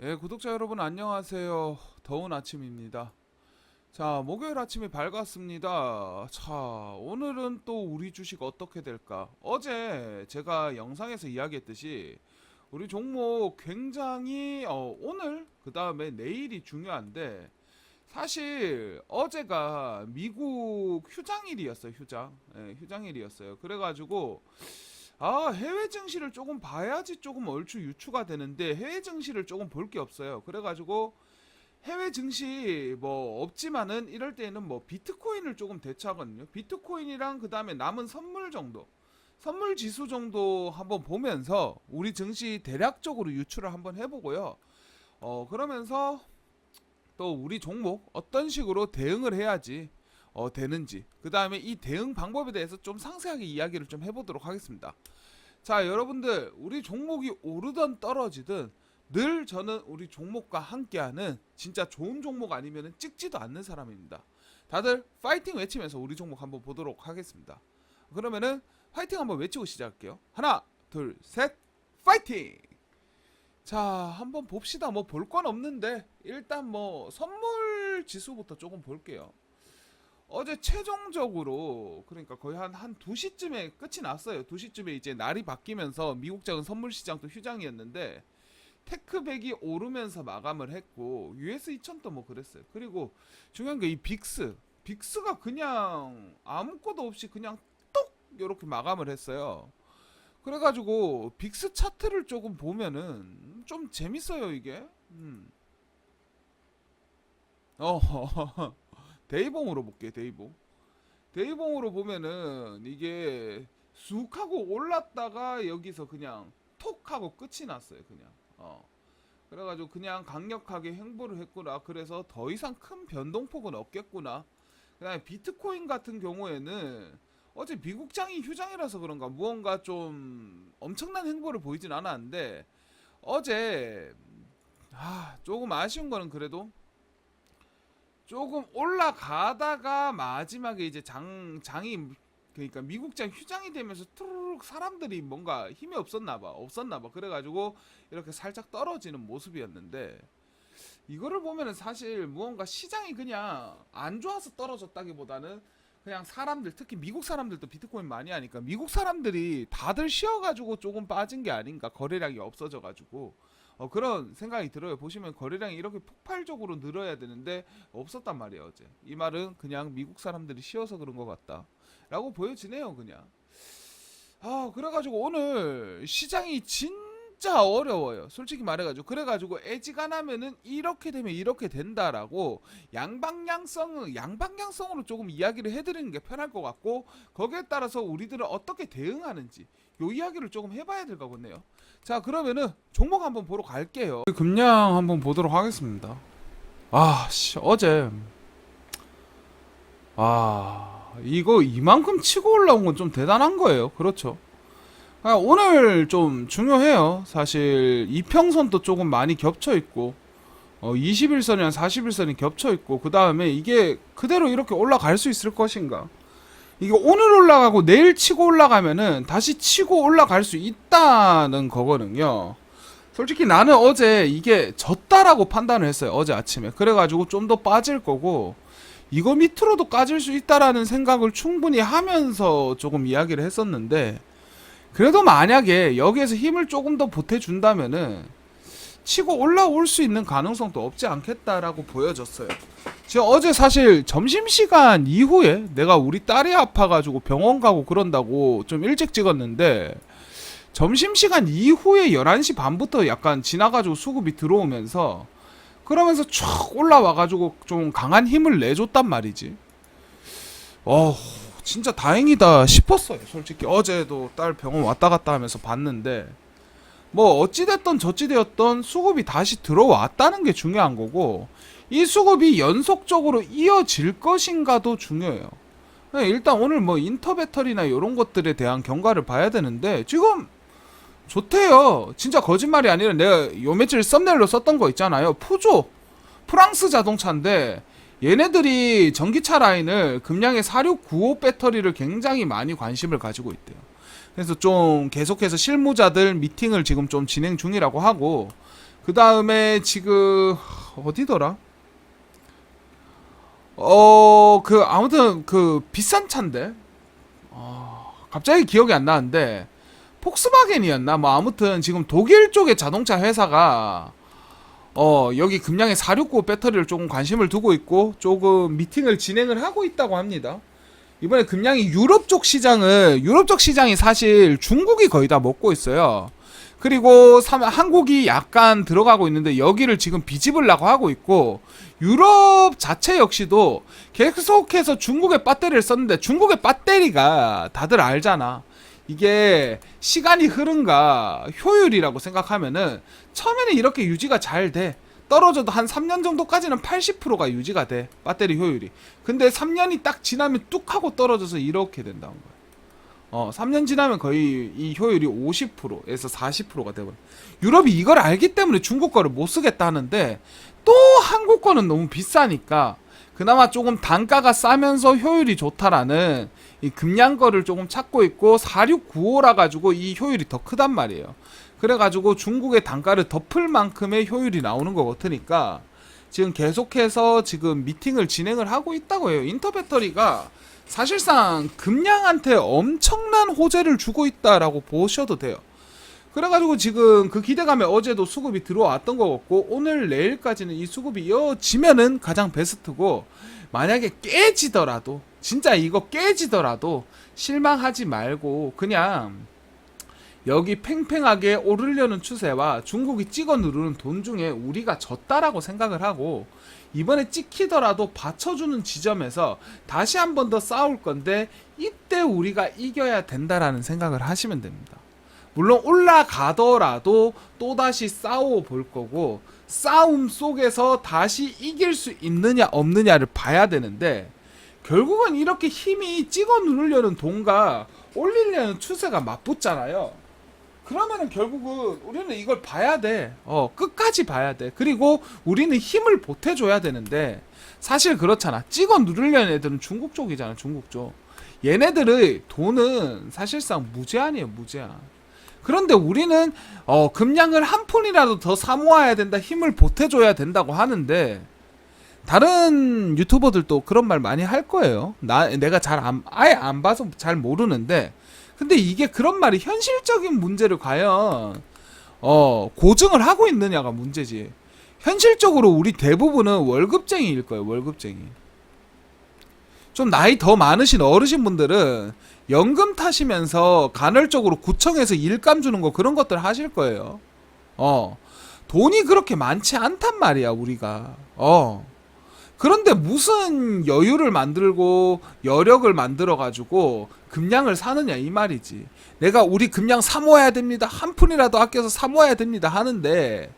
예, 구독자 여러분 안녕하세요. 더운 아침입니다. 자, 목요일 아침이 밝았습니다. 자, 오늘은 또 우리 주식 어떻게 될까? 어제 제가 영상에서 이야기했듯이 우리 종목 굉장히 어, 오늘 그 다음에 내일이 중요한데 사실 어제가 미국 휴장일이었어요. 휴장, 예, 휴장일이었어요. 그래가지고 아 해외 증시를 조금 봐야지 조금 얼추 유추가 되는데 해외 증시를 조금 볼 게 없어요. 그래가지고 해외 증시 뭐 없지만은 이럴 때는 뭐 비트코인을 조금 대처하거든요. 비트코인이랑 그 다음에 남은 선물 정도, 선물 지수 정도 한번 보면서 우리 증시 대략적으로 유추를 한번 해보고요. 어 그러면서 또 우리 종목 어떤 식으로 대응을 해야지 어, 되는지 그 다음에 이 대응 방법에 대해서 좀 상세하게 이야기를 좀 해보도록 하겠습니다. 자 여러분들 우리 종목이 오르던 떨어지든 늘 저는 우리 종목과 함께하는 진짜 좋은 종목 아니면 찍지도 않는 사람입니다. 다들 파이팅 외치면서 우리 종목 한번 보도록 하겠습니다. 그러면은 파이팅 한번 외치고 시작할게요. 하나 둘 셋 파이팅! 자 한번 봅시다. 뭐 볼 건 없는데 일단 뭐 선물 지수부터 조금 볼게요. 어제 최종적으로 그러니까 거의 한 한 2시쯤에 끝이 났어요. 2시쯤에 이제 날이 바뀌면서 미국 작은 선물 시장도 휴장이었는데 테크백이 오르면서 마감을 했고 US 2000도 뭐 그랬어요. 그리고 중요한 게 이 빅스. 빅스가 그냥 아무것도 없이 그냥 똑 이렇게 마감을 했어요. 그래가지고 빅스 차트를 조금 보면은 좀 재밌어요 이게. 음. 어. 데이봉으로 볼게 데이봉. 데이봉으로 보면은 이게 쑥 하고 올랐다가 여기서 그냥 톡 하고 끝이 났어요 그냥. 어. 그래가지고 그냥 강력하게 행보를 했구나. 그래서 더 이상 큰 변동폭은 없겠구나. 그 다음에 비트코인 같은 경우에는 어제 미국장이 휴장이라서 그런가 무언가 좀 엄청난 행보를 보이진 않았는데 어제 아 조금 아쉬운 거는 그래도 조금 올라가다가 마지막에 이제 장 장이 그러니까 미국장 휴장이 되면서 투르륵 사람들이 뭔가 힘이 없었나 봐 없었나 봐. 그래 가지고 이렇게 살짝 떨어지는 모습이었는데 이거를 보면은 사실 무언가 시장이 그냥 안 좋아서 떨어졌다기보다는 그냥 사람들 특히 미국 사람들도 비트코인 많이 하니까 미국 사람들이 다들 쉬어가지고 조금 빠진 게 아닌가 거래량이 없어져가지고 어, 그런 생각이 들어요. 보시면 거래량이 이렇게 폭발적으로 늘어야 되는데 없었단 말이에요 어제. 이 말은 그냥 미국 사람들이 쉬어서 그런 것 같다라고 보여지네요 그냥. 아 그래가지고 오늘 시장이 진짜 어려워요. 솔직히 말해가지고 그래가지고 애지간하면은 이렇게 되면 이렇게 된다라고 양방향성 양방향성으로 조금 이야기를 해드리는 게 편할 것 같고 거기에 따라서 우리들은 어떻게 대응하는지 요 이야기를 조금 해봐야 될 것 같네요. 자 그러면은 종목 한번 보러 갈게요. 금량 한번 보도록 하겠습니다. 아 씨, 어제 아 이거 이만큼 치고 올라온 건 좀 대단한 거예요. 그렇죠. 아, 오늘 좀 중요해요. 사실 이평선도 조금 많이 겹쳐 있고 어, 21선이랑 41선이 겹쳐 있고 그 다음에 이게 그대로 이렇게 올라갈 수 있을 것인가? 이게 오늘 올라가고 내일 치고 올라가면은 다시 치고 올라갈 수 있다는 거거든요. 솔직히 나는 어제 이게 졌다라고 판단을 했어요. 어제 아침에. 그래가지고 좀 더 빠질 거고 이거 밑으로도 까질 수 있다라는 생각을 충분히 하면서 조금 이야기를 했었는데 그래도 만약에 여기에서 힘을 조금 더 보태준다면은 치고 올라올 수 있는 가능성도 없지 않겠다라고 보여졌어요. 제가 어제 사실 점심시간 이후에 내가 우리 딸이 아파가지고 병원 가고 그런다고 좀 일찍 찍었는데 점심시간 이후에 11시 반부터 약간 지나가지고 수급이 들어오면서 그러면서 촥 올라와가지고 좀 강한 힘을 내줬단 말이지. 어, 진짜 다행이다 싶었어요. 솔직히 어제도 딸 병원 왔다 갔다 하면서 봤는데 뭐 어찌됐던 저찌되었던 수급이 다시 들어왔다는 게 중요한 거고 이 수급이 연속적으로 이어질 것인가도 중요해요. 네, 일단 오늘 뭐 인터배터리나 이런 것들에 대한 경과를 봐야 되는데 지금 좋대요. 진짜 거짓말이 아니라 내가 요 며칠 썸네일로 썼던 거 있잖아요. 푸조 프랑스 자동차인데 얘네들이 전기차 라인을 금량의 4695 배터리를 굉장히 많이 관심을 가지고 있대요. 그래서 좀 계속해서 실무자들 미팅을 지금 좀 진행 중이라고 하고 그 다음에 지금 어디더라? 어, 그 아무튼 그 비싼 차인데. 어, 갑자기 기억이 안 나는데 폭스바겐이었나? 뭐 아무튼 지금 독일 쪽의 자동차 회사가 어, 여기 금량의 469 배터리를 조금 관심을 두고 있고 조금 미팅을 진행을 하고 있다고 합니다. 이번에 금량이 유럽 쪽 시장을 유럽 쪽 시장이 사실 중국이 거의 다 먹고 있어요. 그리고 삼- 한국이 약간 들어가고 있는데 여기를 지금 비집으려고 하고 있고 유럽 자체 역시도 계속해서 중국의 배터리를 썼는데 중국의 배터리가 다들 알잖아. 이게 시간이 흐른가 효율이라고 생각하면은 처음에는 이렇게 유지가 잘 돼. 떨어져도 한 3년 정도까지는 80%가 유지가 돼. 배터리 효율이. 근데 3년이 딱 지나면 뚝 하고 떨어져서 이렇게 된다는 거야. 어, 3년 지나면 거의 이 효율이 50%에서 40%가 되버려. 유럽이 이걸 알기 때문에 중국 거를 못 쓰겠다 하는데 또 한국 거는 너무 비싸니까 그나마 조금 단가가 싸면서 효율이 좋다라는 이 금량 거를 조금 찾고 있고 4695라 가지고 이 효율이 더 크단 말이에요. 그래가지고 중국의 단가를 덮을 만큼의 효율이 나오는 것 같으니까 지금 계속해서 지금 미팅을 진행을 하고 있다고 해요. 인터배터리가 사실상 금량한테 엄청난 호재를 주고 있다라고 보셔도 돼요. 그래가지고 지금 그 기대감에 어제도 수급이 들어왔던 것 같고 오늘 내일까지는 이 수급이 이어지면은 가장 베스트고 만약에 깨지더라도 진짜 이거 깨지더라도 실망하지 말고 그냥 여기 팽팽하게 오르려는 추세와 중국이 찍어 누르는 돈 중에 우리가 졌다라고 생각을 하고 이번에 찍히더라도 받쳐주는 지점에서 다시 한 번 더 싸울 건데 이때 우리가 이겨야 된다라는 생각을 하시면 됩니다. 물론 올라가더라도 또다시 싸워 볼 거고 싸움 속에서 다시 이길 수 있느냐 없느냐를 봐야 되는데 결국은 이렇게 힘이 찍어 누르려는 돈과 올리려는 추세가 맞붙잖아요. 그러면은 결국은 우리는 이걸 봐야 돼. 어, 끝까지 봐야 돼. 그리고 우리는 힘을 보태줘야 되는데 사실 그렇잖아. 찍어 누르려는 애들은 중국 쪽이잖아. 중국 쪽. 얘네들의 돈은 사실상 무제한이에요. 무제한. 그런데 우리는 어, 금량을 한 푼이라도 더 사모아야 된다. 힘을 보태줘야 된다고 하는데 다른 유튜버들도 그런 말 많이 할 거예요. 나 내가 잘 안, 아예 안 봐서 잘 모르는데 근데 이게 그런 말이 현실적인 문제를 과연 어 고증을 하고 있느냐가 문제지. 현실적으로 우리 대부분은 월급쟁이일 거예요. 월급쟁이. 좀 나이 더 많으신 어르신 분들은 연금 타시면서 간헐적으로 구청에서 일감 주는 거 그런 것들 하실 거예요. 어. 돈이 그렇게 많지 않단 말이야, 우리가. 어. 그런데 무슨 여유를 만들고 여력을 만들어 가지고 금량을 사느냐 이 말이지. 내가 우리 금량 사모아야 됩니다. 한 푼이라도 아껴서 사모아야 됩니다 하는데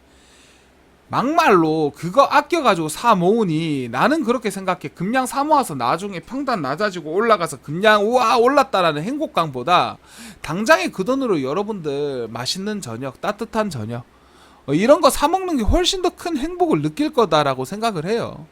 막말로 그거 아껴 가지고 사 모으니 나는 그렇게 생각해. 금량 사 모아서 나중에 평단 낮아지고 올라가서 금량 우와 올랐다라는 행복감보다 당장에 그 돈으로 여러분들 맛있는 저녁, 따뜻한 저녁 어, 이런 거 사 먹는 게 훨씬 더 큰 행복을 느낄 거다라고 생각을 해요.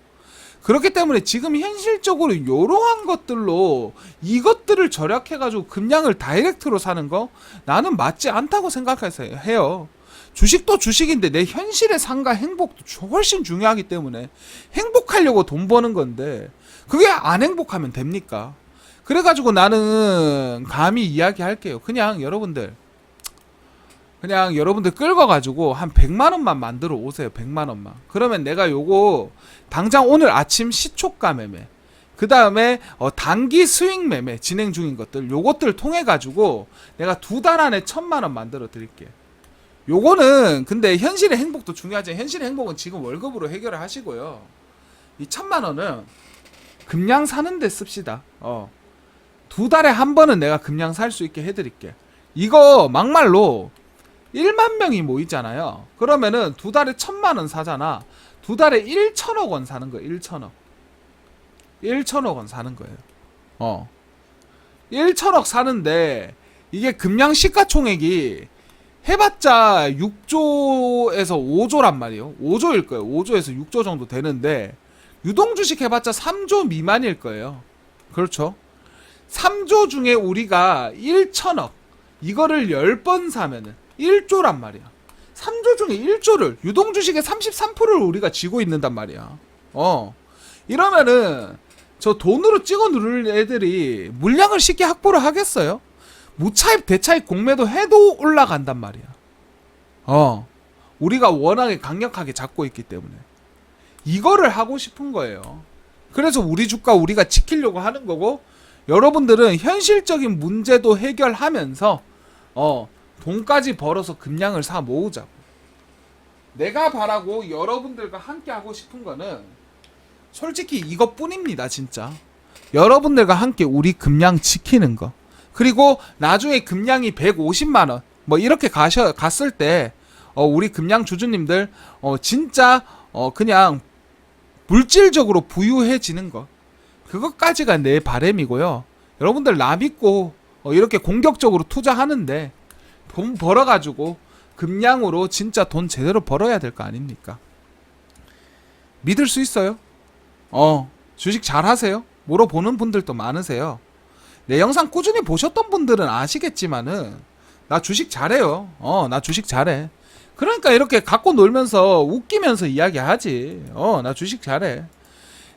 그렇기 때문에 지금 현실적으로 이러한 것들로 이것들을 절약해가지고 금량을 다이렉트로 사는 거 나는 맞지 않다고 생각해서 해요. 주식도 주식인데 내 현실의 상가 행복도 주- 훨씬 중요하기 때문에 행복하려고 돈 버는 건데 그게 안 행복하면 됩니까? 그래가지고 나는 감히 이야기할게요. 그냥 여러분들 그냥 여러분들 끌어가지고 한 100만 원만 만들어 오세요. 100만 원만. 그러면 내가 요거 당장 오늘 아침 시초가 매매 그 다음에 어, 단기 스윙 매매 진행 중인 것들 요것들 통해 가지고 내가 두 달 안에 천만 원 만들어 드릴게. 요거는 근데 현실의 행복도 중요하지. 현실의 행복은 지금 월급으로 해결을 하시고요. 이 천만 원은 금량 사는데 씁시다. 어. 두 달에 한 번은 내가 금량 살 수 있게 해드릴게. 이거 막말로 1만 명이 모이잖아요. 그러면은 두 달에 천만 원 사잖아. 두 달에 1천억 원 사는 거예요. 1천억. 1천억 원 사는 거예요. 어. 1천억 사는데 이게 금량 시가총액이 해봤자 6조에서 5조란 말이에요. 5조일 거예요. 5조에서 6조 정도 되는데 유동 주식 해봤자 3조 미만일 거예요. 그렇죠? 3조 중에 우리가 1천억 이거를 10번 사면은 1조란 말이야. 3조 중에 1조를 유동 주식의 33%를 우리가 쥐고 있는단 말이야. 어. 이러면은 저 돈으로 찍어 누를 애들이 물량을 쉽게 확보를 하겠어요? 무차입 대차입 공매도 해도 올라간단 말이야. 어. 우리가 워낙에 강력하게 잡고 있기 때문에 이거를 하고 싶은 거예요. 그래서 우리 주가 우리가 지키려고 하는 거고 여러분들은 현실적인 문제도 해결하면서 어 돈까지 벌어서 금량을 사 모으자고. 내가 바라고 여러분들과 함께 하고 싶은 거는 솔직히 이것뿐입니다, 진짜. 여러분들과 함께 우리 금량 지키는 거. 그리고 나중에 금량이 150만 원, 뭐 이렇게 가셔 갔을 때 어, 우리 금량 주주님들 어, 진짜 어, 그냥 물질적으로 부유해지는 거. 그것까지가 내 바램이고요. 여러분들 나 믿고 어, 이렇게 공격적으로 투자하는데 돈 벌어가지고 금량으로 진짜 돈 제대로 벌어야 될 거 아닙니까? 믿을 수 있어요? 어, 주식 잘 하세요? 물어보는 분들도 많으세요. 내 영상 꾸준히 보셨던 분들은 아시겠지만은 나 주식 잘해요. 어, 나 주식 잘해. 그러니까 이렇게 갖고 놀면서 웃기면서 이야기하지. 어, 나 주식 잘해.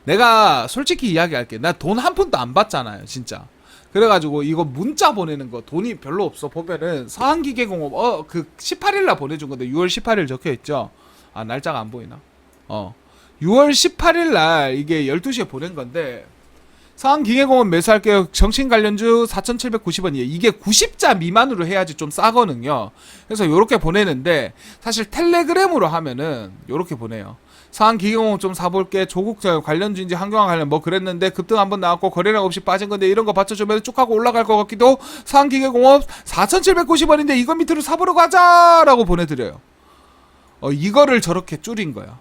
내가 솔직히 이야기할게. 나 돈 한 푼도 안 받잖아요, 진짜. 그래가지고 이거 문자 보내는 거 돈이 별로 없어 보면은 서한기계공업 어 그 18일 날 보내준 건데 6월 18일 적혀 있죠. 아 날짜가 안 보이나? 어 6월 18일 날 이게 12시에 보낸 건데 서한기계공업 매수할게요. 정신 관련주 4,790원이에요. 이게 90자 미만으로 해야지 좀 싸거든요. 그래서 요렇게 보내는데 사실 텔레그램으로 하면은 요렇게 보내요. 서한기계공업 좀 사볼게. 조국 저 관련주인지 환경화 관련 뭐 그랬는데 급등 한번 나왔고 거래량 없이 빠진 건데 이런 거 받쳐주면 쭉 하고 올라갈 것 같기도. 서한기계공업 4,790원인데 이거 밑으로 사보러 가자라고 보내드려요. 어 이거를 저렇게 줄인 거야.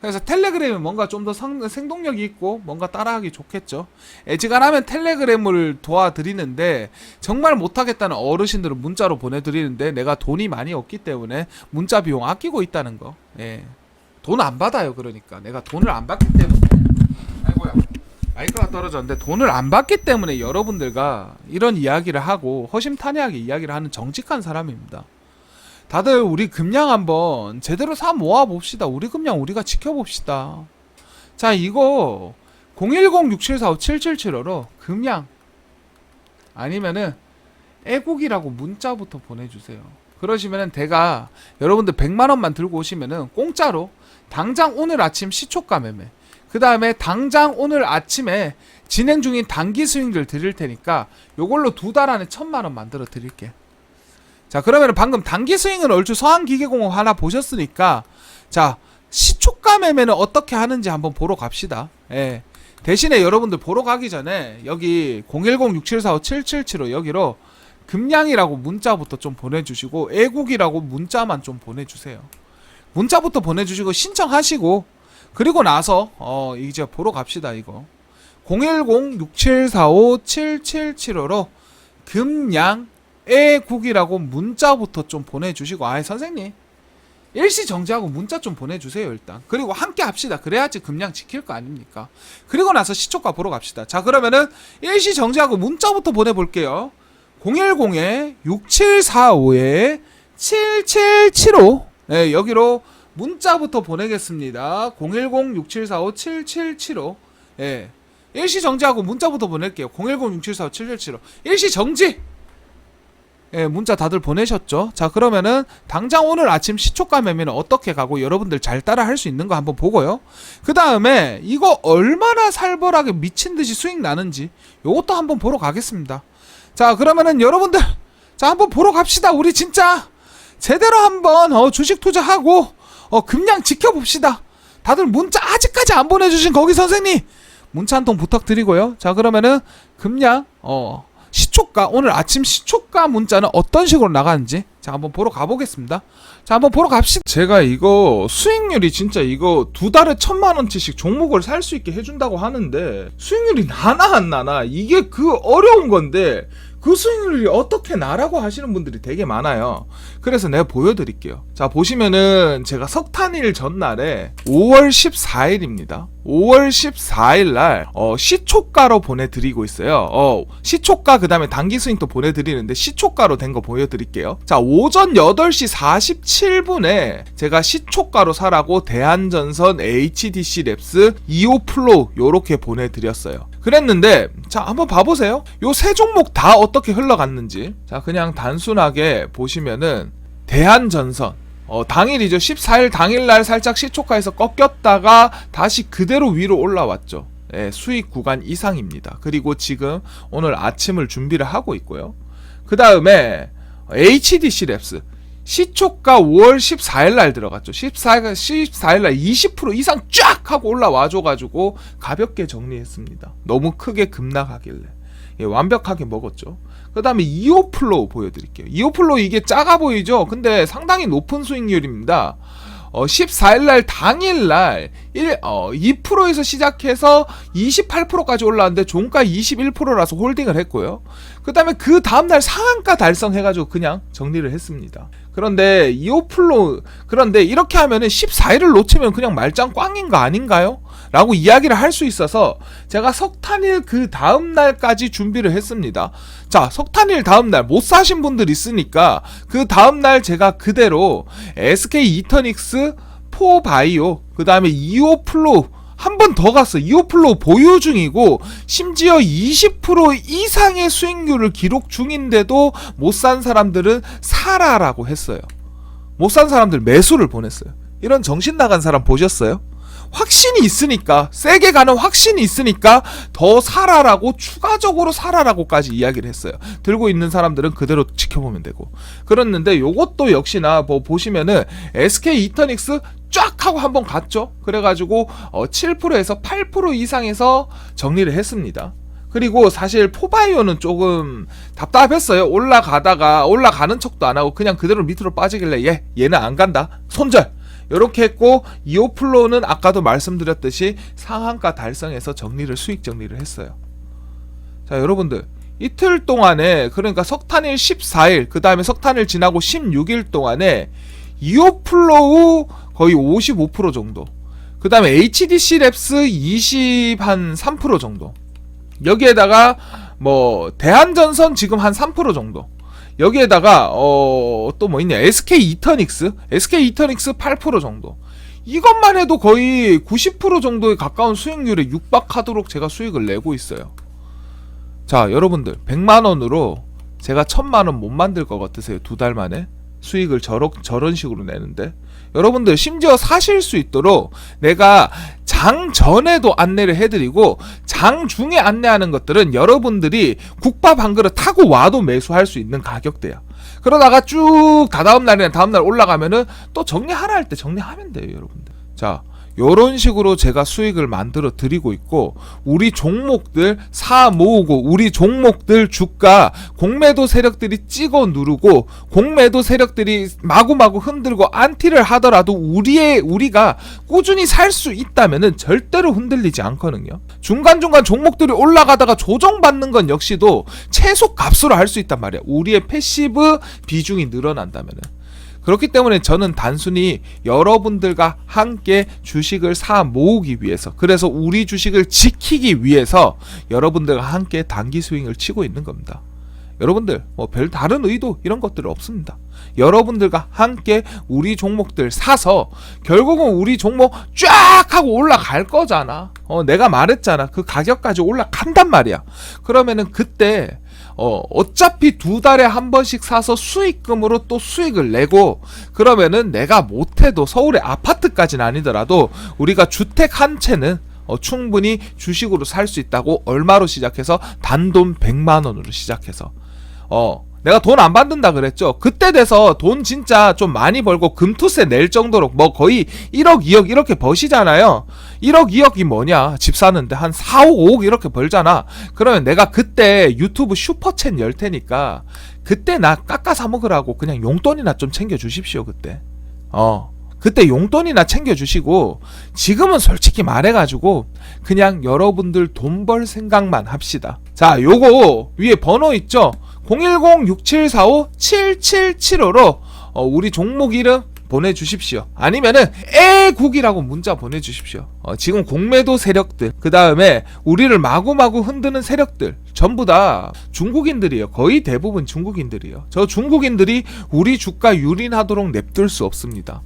그래서 텔레그램은 뭔가 좀 더 생동력이 있고 뭔가 따라하기 좋겠죠. 애지간하면 텔레그램을 도와드리는데 정말 못하겠다는 어르신들은 문자로 보내드리는데 내가 돈이 많이 없기 때문에 문자 비용 아끼고 있다는 거. 예. 돈 안 받아요. 그러니까 내가 돈을 안 받기 때문에. 아이고야. 마이크가 떨어졌는데 돈을 안 받기 때문에 여러분들과 이런 이야기를 하고 허심탄회하게 이야기를 하는 정직한 사람입니다. 다들 우리 금량 한번 제대로 사 모아 봅시다. 우리 금량 우리가 지켜봅시다. 자, 이거 010-6745-7775로 금량 아니면은 애국이라고 문자부터 보내주세요. 그러시면은 제가 여러분들 100만 원만 들고 오시면은 공짜로 당장 오늘 아침 시초가 매매 그 다음에 당장 오늘 아침에 진행 중인 단기 스윙들 드릴 테니까 요걸로 두 달 안에 천만 원 만들어 드릴게. 자 그러면 방금 단기 스윙을 얼추 서한기계공업 하나 보셨으니까 자 시초가 매매는 어떻게 하는지 한번 보러 갑시다. 예. 대신에 여러분들 보러 가기 전에 여기 010-6745-7775 여기로 금량이라고 문자부터 좀 보내주시고 애국이라고 문자만 좀 보내주세요. 문자부터 보내주시고 신청하시고 그리고 나서 어 이제 보러 갑시다 이거. 010-6745-7775로 금양 애국이라고 문자부터 좀 보내주시고 아이 선생님 일시 정지하고 문자 좀 보내주세요 일단. 그리고 함께 합시다. 그래야지 금량 지킬 거 아닙니까? 그리고 나서 시초가 보러 갑시다. 자 그러면은 일시 정지하고 문자부터 보내볼게요. 010-6745-7775 네, 여기로 문자부터 보내겠습니다 010-6745-7775 예. 일시 정지하고 문자부터 보낼게요 010-6745-7775 일시 정지 예, 문자 다들 보내셨죠? 자, 그러면은 당장 오늘 아침 시초가 매매는 어떻게 가고 여러분들 잘 따라 할 수 있는 거 한번 보고요. 그 다음에 이거 얼마나 살벌하게 미친 듯이 수익 나는지 요것도 한번 보러 가겠습니다. 자, 그러면은 여러분들 자, 한번 보러 갑시다. 우리 진짜 제대로 한번 어, 주식 투자하고 어, 금량 지켜봅시다. 다들 문자 아직까지 안 보내주신 거기 선생님 문자 한 통 부탁드리고요. 자, 그러면은 금량 어 시초가 오늘 아침 시초가 문자는 어떤 식으로 나가는지 자 한번 보러 가보겠습니다. 자 한번 보러 갑시다. 제가 이거 수익률이 진짜 이거 두 달에 천만 원치씩 종목을 살 수 있게 해준다고 하는데 수익률이 나나 안 나나 이게 그 어려운 건데 그 수익률이 어떻게 나라고 하시는 분들이 되게 많아요. 그래서 내가 보여드릴게요. 자, 보시면은 제가 석탄일 전날에 5월 14일입니다. 5월 14일 날, 어, 시초가로 보내드리고 있어요. 어, 시초가 그 다음에 단기 수익도 보내드리는데 시초가로 된 거 보여드릴게요. 자, 오전 8시 47분에 제가 시초가로 사라고 대한전선 HDC 랩스 2호 플로우 요렇게 보내드렸어요. 그랬는데 자 한번 봐보세요. 요 세 종목 다 어떻게 흘러갔는지. 자 그냥 단순하게 보시면은 대한전선 어, 당일이죠. 14일 당일날 살짝 시초가에서 꺾였다가 다시 그대로 위로 올라왔죠. 예, 수익 구간 이상입니다. 그리고 지금 오늘 아침을 준비를 하고 있고요. 그 다음에 HDC 랩스 시초가 5월 14일 날 들어갔죠. 14일, 14일 날 20% 이상 쫙 하고 올라와줘가지고 가볍게 정리했습니다. 너무 크게 급락하길래. 예, 완벽하게 먹었죠. 그 다음에 2호 플로우 보여드릴게요. 2호 플로우 이게 작아 보이죠? 근데 상당히 높은 수익률입니다. 어, 14일날 당일날 1, 어, 2%에서 시작해서 28%까지 올라왔는데 종가 21%라서 홀딩을 했고요. 그 다음에 그 다음날 상한가 달성해가지고 그냥 정리를 했습니다. 그런데 2호 플로 그런데 이렇게 하면은 14일을 놓치면 그냥 말짱 꽝인 거 아닌가요? 라고 이야기를 할 수 있어서 제가 석탄일 그 다음 날까지 준비를 했습니다. 자, 석탄일 다음 날 못 사신 분들 있으니까 그 다음 날 제가 그대로 SK 이터닉스 4 바이오 그 다음에 2호 플로 한번더 갔어. 2호 플로 보유 중이고 심지어 20% 이상의 수익률을 기록 중인데도 못 산 사람들은 사라라고 했어요. 못 산 사람들 매수를 보냈어요. 이런 정신 나간 사람 보셨어요? 확신이 있으니까 세게 가는 확신이 있으니까 더 사라라고 추가적으로 사라라고까지 이야기를 했어요. 들고 있는 사람들은 그대로 지켜보면 되고 그랬는데 요것도 역시나 뭐 보시면은 SK 이터닉스 쫙 하고 한번 갔죠. 그래가지고 어 7%에서 8% 이상에서 정리를 했습니다. 그리고 사실 포바이오는 조금 답답했어요. 올라가다가 올라가는 척도 안 하고 그냥 그대로 밑으로 빠지길래 얘 얘는 안 간다. 손절. 이렇게 했고 이오플로는 아까도 말씀드렸듯이 상한가 달성해서 정리를 수익 정리를 했어요. 자 여러분들 이틀 동안에 그러니까 석탄일 14일 그 다음에 석탄일 지나고 16일 동안에 이오플로우 거의 55% 정도 그 다음에 HDC 랩스 20 한 3% 정도 여기에다가 뭐 대한전선 지금 한 3% 정도 여기에다가 어 또 뭐 있냐? SK 이터닉스? SK 이터닉스 8% 정도. 이것만 해도 거의 90% 정도에 가까운 수익률에 육박하도록 제가 수익을 내고 있어요. 자 여러분들 100만원으로 제가 1000만원 못 만들 것 같으세요? 두 달 만에? 수익을 저러, 저런 식으로 내는데? 여러분들 심지어 사실 수 있도록 내가 장 전에도 안내를 해드리고 장 중에 안내하는 것들은 여러분들이 국밥 한 그릇 타고 와도 매수할 수 있는 가격대야. 그러다가 쭉 다다음 날이나 다음 날 올라가면은 또 정리 하라 할 때 정리하면 돼요, 여러분들. 자, 요런 식으로 제가 수익을 만들어 드리고 있고 우리 종목들 사 모으고 우리 종목들 주가 공매도 세력들이 찍어 누르고 공매도 세력들이 마구마구 흔들고 안티를 하더라도 우리의 우리가 꾸준히 살 수 있다면은 절대로 흔들리지 않거든요. 중간중간 종목들이 올라가다가 조정받는 건 역시도 최소 값으로 할 수 있단 말이야. 우리의 패시브 비중이 늘어난다면은. 그렇기 때문에 저는 단순히 여러분들과 함께 주식을 사 모으기 위해서 그래서 우리 주식을 지키기 위해서 여러분들과 함께 단기 스윙을 치고 있는 겁니다. 여러분들 뭐 별 다른 의도 이런 것들 없습니다. 여러분들과 함께 우리 종목들 사서 결국은 우리 종목 쫙 하고 올라갈 거잖아. 어 내가 말했잖아. 그 가격까지 올라간단 말이야. 그러면은 그때 어, 어차피 두 달에 한 번씩 사서 수익금으로 또 수익을 내고 그러면은 내가 못해도 서울의 아파트까지는 아니더라도 우리가 주택 한 채는 어, 충분히 주식으로 살 수 있다고 얼마로 시작해서 단돈 100만 원으로 시작해서 어 내가 돈 안 받는다 그랬죠. 그때 돼서 돈 진짜 좀 많이 벌고 금투세 낼 정도로 뭐 거의 1억, 2억 이렇게 버시잖아요. 1억, 2억이 뭐냐? 집 사는데 한 4, 5, 5억 이렇게 벌잖아. 그러면 내가 그때 유튜브 슈퍼챗 열 테니까 그때 나 깎아 사 먹으라고 그냥 용돈이나 좀 챙겨 주십시오, 그때. 어. 그때 용돈이나 챙겨주시고 지금은 솔직히 말해가지고 그냥 여러분들 돈 벌 생각만 합시다. 자, 요거 위에 번호 있죠? 010-6745-7775로 어, 우리 종목 이름 보내주십시오. 아니면은 애국이라고 문자 보내주십시오. 어, 지금 공매도 세력들, 그 다음에 우리를 마구마구 흔드는 세력들 전부 다 중국인들이에요. 거의 대부분 중국인들이에요. 저 중국인들이 우리 주가 유린하도록 냅둘 수 없습니다.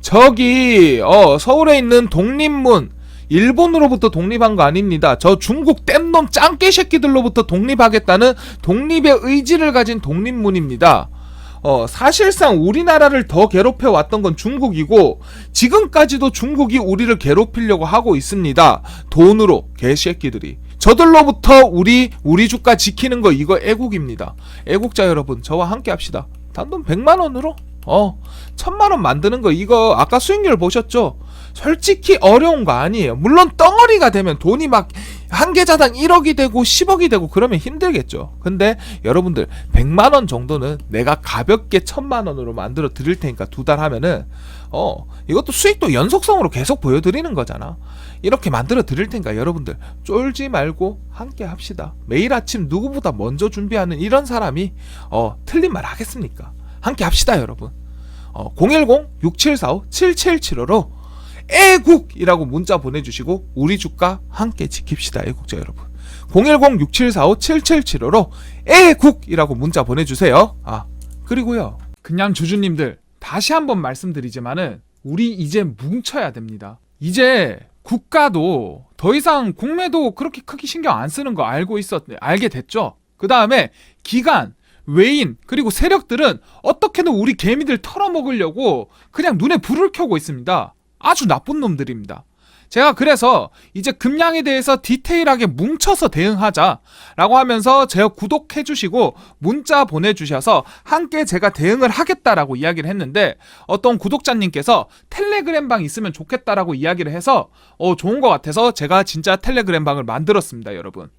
저기 어, 서울에 있는 독립문 일본으로부터 독립한 거 아닙니다. 저 중국 땜놈 짱깨 새끼들로부터 독립하겠다는 독립의 의지를 가진 독립문입니다. 어, 사실상 우리나라를 더 괴롭혀 왔던 건 중국이고 지금까지도 중국이 우리를 괴롭히려고 하고 있습니다. 돈으로 개새끼들이. 저들로부터 우리 우리 주가 지키는 거 이거 애국입니다. 애국자 여러분 저와 함께 합시다. 단돈 100만 원으로 어, 천만 원 만드는 거 이거 아까 수익률 보셨죠? 솔직히 어려운 거 아니에요. 물론 덩어리가 되면 돈이 막 한 계좌당 1억이 되고 10억이 되고 그러면 힘들겠죠. 근데 여러분들 100만 원 정도는 내가 가볍게 천만 원으로 만들어 드릴 테니까 두 달 하면은 어, 이것도 수익도 연속성으로 계속 보여 드리는 거잖아. 이렇게 만들어 드릴 테니까 여러분들 쫄지 말고 함께 합시다. 매일 아침 누구보다 먼저 준비하는 이런 사람이 어, 틀린 말 하겠습니까? 함께 합시다, 여러분. 어, 010-6745-7775로 애국이라고 문자 보내주시고 우리 주가 함께 지킵시다. 애국자 여러분. 010-6745-7775로 애국이라고 문자 보내주세요. 아 그리고요. 그냥 주주님들 다시 한번 말씀드리지만은 우리 이제 뭉쳐야 됩니다. 이제 국가도 더 이상 공매도 그렇게 크게 신경 안 쓰는 거 알고 있었 알게 됐죠? 그 다음에 기간 외인 그리고 세력들은 어떻게든 우리 개미들 털어먹으려고 그냥 눈에 불을 켜고 있습니다. 아주 나쁜 놈들입니다. 제가 그래서 이제 금양에 대해서 디테일하게 뭉쳐서 대응하자라고 하면서 제가 구독해 주시고 문자 보내 주셔서 함께 제가 대응을 하겠다라고 이야기를 했는데 어떤 구독자님께서 텔레그램 방 있으면 좋겠다라고 이야기를 해서 어, 좋은 것 같아서 제가 진짜 텔레그램 방을 만들었습니다 여러분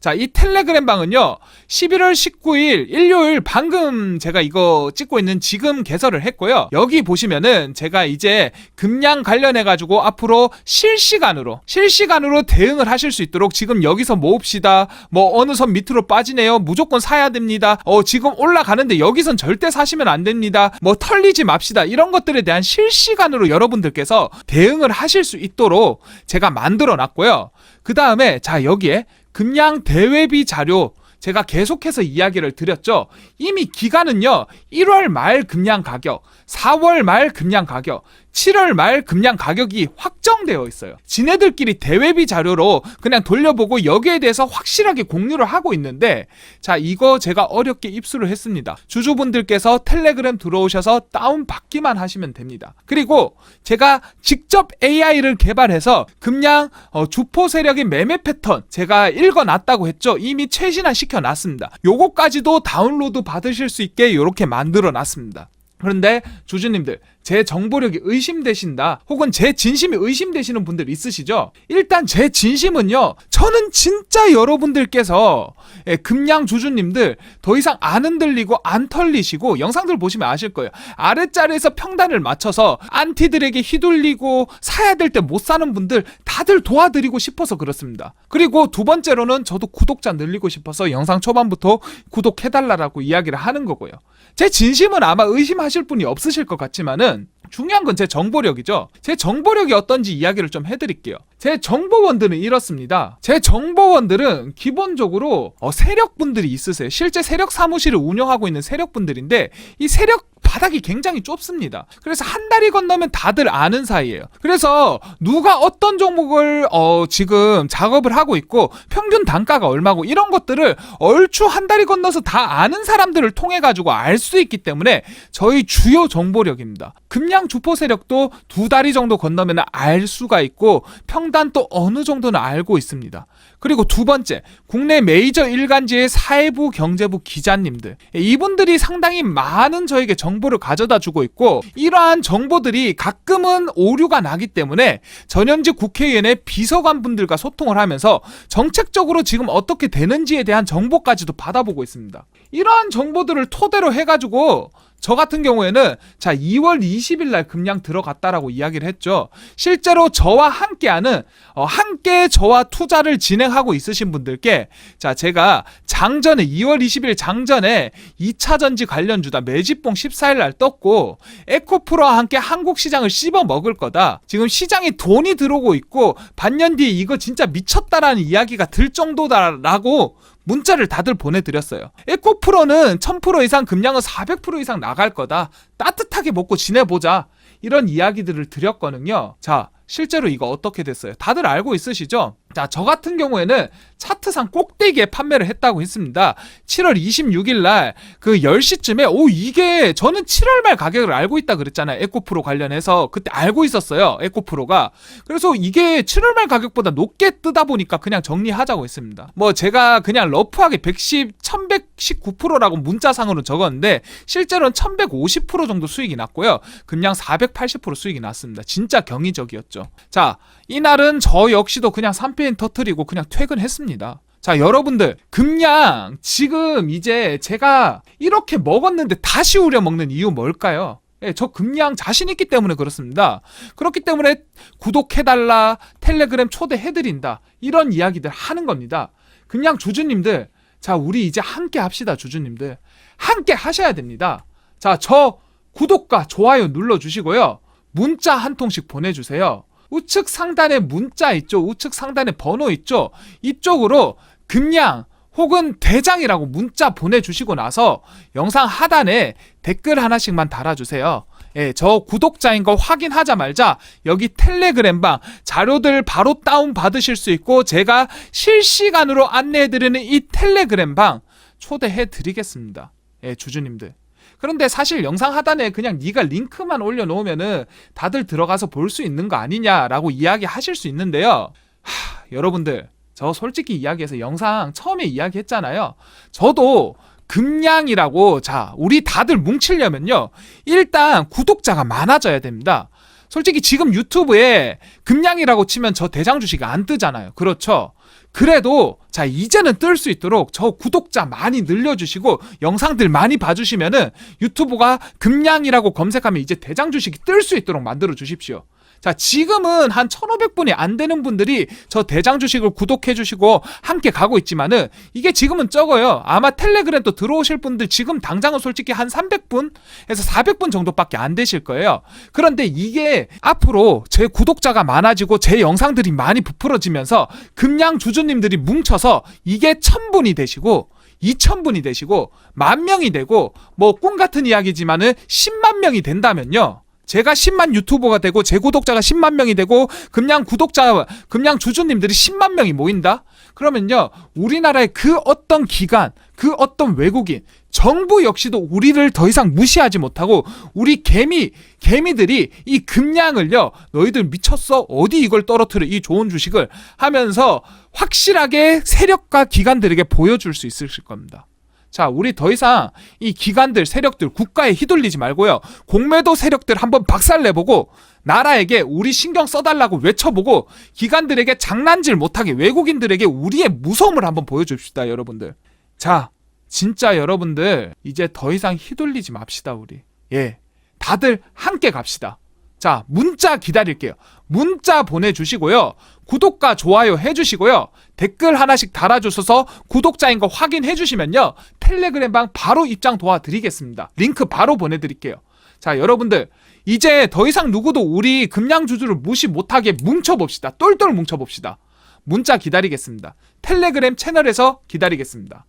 자, 이 텔레그램 방은요, 11월 19일 일요일 방금 제가 이거 찍고 있는 지금 개설을 했고요. 여기 보시면은 제가 이제 금량 관련해가지고 앞으로 실시간으로, 실시간으로 대응을 하실 수 있도록 지금 여기서 모읍시다. 뭐 어느 선 밑으로 빠지네요. 무조건 사야 됩니다. 어, 지금 올라가는데 여기선 절대 사시면 안 됩니다. 뭐 털리지 맙시다. 이런 것들에 대한 실시간으로 여러분들께서 대응을 하실 수 있도록 제가 만들어 놨고요. 그 다음에 자, 여기에 금양 대외비 자료 제가 계속해서 이야기를 드렸죠. 이미 기간은요. 1월 말 금양 가격, 4월 말 금양 가격, 7월 말 금양 가격이 확정되어 있어요. 지네들끼리 대외비 자료로 그냥 돌려보고 여기에 대해서 확실하게 공유를 하고 있는데 자, 이거 제가 어렵게 입수를 했습니다. 주주분들께서 텔레그램 들어오셔서 다운 받기만 하시면 됩니다. 그리고 제가 직접 AI를 개발해서 금양 어, 주포 세력의 매매 패턴 제가 읽어놨다고 했죠. 이미 최신화 시켜놨습니다. 요거까지도 다운로드 받으실 수 있게 이렇게 만들어 놨습니다. 그런데 주주님들 제 정보력이 의심되신다 혹은 제 진심이 의심되시는 분들 있으시죠? 일단 제 진심은요 저는 진짜 여러분들께서 예, 금양 주주님들 더 이상 안 흔들리고 안 털리시고 영상들 보시면 아실 거예요. 아랫자리에서 평단을 맞춰서 안티들에게 휘둘리고 사야 될 때 못 사는 분들 다들 도와드리고 싶어서 그렇습니다. 그리고 두 번째로는 저도 구독자 늘리고 싶어서 영상 초반부터 구독해달라고 이야기를 하는 거고요. 제 진심은 아마 의심하실 분이 없으실 것 같지만은 중요한 건 제 정보력이죠. 제 정보력이 어떤지 이야기를 좀 해드릴게요. 제 정보원들은 이렇습니다. 제 정보원들은 기본적으로 어, 세력분들이 있으세요. 실제 세력 사무실을 운영하고 있는 세력분들인데 이 세력 바닥이 굉장히 좁습니다. 그래서 한 달이 건너면 다들 아는 사이예요. 그래서 누가 어떤 종목을 어, 지금 작업을 하고 있고 평균 단가가 얼마고 이런 것들을 얼추 한 달이 건너서 다 아는 사람들을 통해 가지고 알 수 있기 때문에 저희 주요 정보력입니다. 금양 주포 세력도 두 다리 정도 건너면 알 수가 있고 평단 또 어느 정도는 알고 있습니다. 그리고 두 번째, 국내 메이저 일간지의 사회부 경제부 기자님들. 이분들이 상당히 많은 저에게 정보 를 가져다 주고 있고, 이러한 정보들이 가끔은 오류가 나기 때문에 전현직 국회의원의 비서관 분들과 소통을 하면서 정책적으로 지금 어떻게 되는지에 대한 정보까지도 받아보고 있습니다. 이러한 정보들을 토대로 해가지고 저 같은 경우에는 자 2월 20일 날 금량 들어갔다라고 이야기를 했죠. 실제로 저와 함께하는 어, 함께 저와 투자를 진행하고 있으신 분들께 자 제가 장전에 2월 20일 장전에 2차 전지 관련 주다 매집봉 14일 날 떴고 에코프로와 함께 한국 시장을 씹어 먹을 거다. 지금 시장에 돈이 들어오고 있고 반년 뒤에 이거 진짜 미쳤다라는 이야기가 들 정도다라고 문자를 다들 보내드렸어요. 에코프로는 1000% 이상 금량은 400% 이상 나갈 거다. 따뜻하게 먹고 지내보자. 이런 이야기들을 드렸거든요. 자, 실제로 이거 어떻게 됐어요? 다들 알고 있으시죠? 자, 저 같은 경우에는 차트상 꼭대기에 판매를 했다고 했습니다. 7월 26일 날 그 10시쯤에 오 이게 저는 7월 말 가격을 알고 있다 그랬잖아요. 에코프로 관련해서 그때 알고 있었어요. 에코프로가. 그래서 이게 7월 말 가격보다 높게 뜨다 보니까 그냥 정리하자고 했습니다. 뭐 제가 그냥 러프하게 110, 1119%라고 문자상으로 적었는데 실제로는 1150% 정도 수익이 났고요. 금량 480% 수익이 났습니다. 진짜 경이적이었죠. 자, 이날은 저 역시도 그냥 3 패인 터트리고 그냥 퇴근했습니다. 자, 여러분들, 금량 지금 이제 제가 이렇게 먹었는데 다시 우려 먹는 이유 뭘까요? 예, 저 금량 자신 있기 때문에 그렇습니다. 그렇기 때문에 구독해달라, 텔레그램 초대해드린다, 이런 이야기들 하는 겁니다. 금량 주주님들, 자, 우리 이제 함께 합시다, 주주님들. 함께 하셔야 됩니다. 자, 저 구독과 좋아요 눌러주시고요. 문자 한 통씩 보내주세요. 우측 상단에 문자 있죠. 우측 상단에 번호 있죠. 이쪽으로 금량 혹은 대장이라고 문자 보내주시고 나서 영상 하단에 댓글 하나씩만 달아주세요. 예, 저 구독자인 거 확인하자 말자 여기 텔레그램방 자료들 바로 다운 받으실 수 있고 제가 실시간으로 안내해드리는 이 텔레그램방 초대해 드리겠습니다. 예, 주주님들. 그런데 사실 영상 하단에 그냥 네가 링크만 올려놓으면은 다들 들어가서 볼 수 있는 거 아니냐라고 이야기하실 수 있는데요. 하, 여러분들 저 솔직히 이야기해서 영상 처음에 이야기했잖아요. 저도 금량이라고 자 우리 다들 뭉치려면요 일단 구독자가 많아져야 됩니다. 솔직히 지금 유튜브에 금량이라고 치면 저 대장 주식 안 뜨잖아요. 그렇죠? 그래도 자 이제는 뜰 수 있도록 저 구독자 많이 늘려주시고 영상들 많이 봐주시면은 유튜브가 금량이라고 검색하면 이제 대장 주식이 뜰 수 있도록 만들어 주십시오. 자, 지금은 한 1,500분이 안 되는 분들이 저 대장 주식을 구독해 주시고 함께 가고 있지만은 이게 지금은 적어요. 아마 텔레그램 또 들어오실 분들 지금 당장은 솔직히 한 300분에서 400분 정도밖에 안 되실 거예요. 그런데 이게 앞으로 제 구독자가 많아지고 제 영상들이 많이 부풀어지면서 금양 주주님들이 뭉쳐서 이게 1000분이 되시고 2,000분이 되시고 만 명이 되고 뭐 꿈 같은 이야기지만은 10만 명이 된다면요. 제가 10만 유튜버가 되고 제 구독자가 10만 명이 되고 금양 구독자 금양 주주님들이 10만 명이 모인다. 그러면요. 우리나라의 그 어떤 기관, 그 어떤 외국인, 정부 역시도 우리를 더 이상 무시하지 못하고 우리 개미 개미들이 이 금량을요. 너희들 미쳤어? 어디 이걸 떨어뜨려 이 좋은 주식을 하면서 확실하게 세력과 기관들에게 보여줄 수 있을 겁니다. 자, 우리 더 이상 이 기관들, 세력들, 국가에 휘둘리지 말고요. 공매도 세력들 한번 박살 내보고, 나라에게 우리 신경 써달라고 외쳐보고, 기관들에게 장난질 못하게 외국인들에게 우리의 무서움을 한번 보여줍시다, 여러분들. 자, 진짜 여러분들, 이제 더 이상 휘둘리지 맙시다, 우리. 예. 다들 함께 갑시다. 자, 문자 기다릴게요. 문자 보내주시고요. 구독과 좋아요 해주시고요. 댓글 하나씩 달아주셔서 구독자인 거 확인해주시면요. 텔레그램방 바로 입장 도와드리겠습니다. 링크 바로 보내드릴게요. 자, 여러분들. 이제 더 이상 누구도 우리 금양주주를 무시 못하게 뭉쳐봅시다. 똘똘 뭉쳐봅시다. 문자 기다리겠습니다. 텔레그램 채널에서 기다리겠습니다.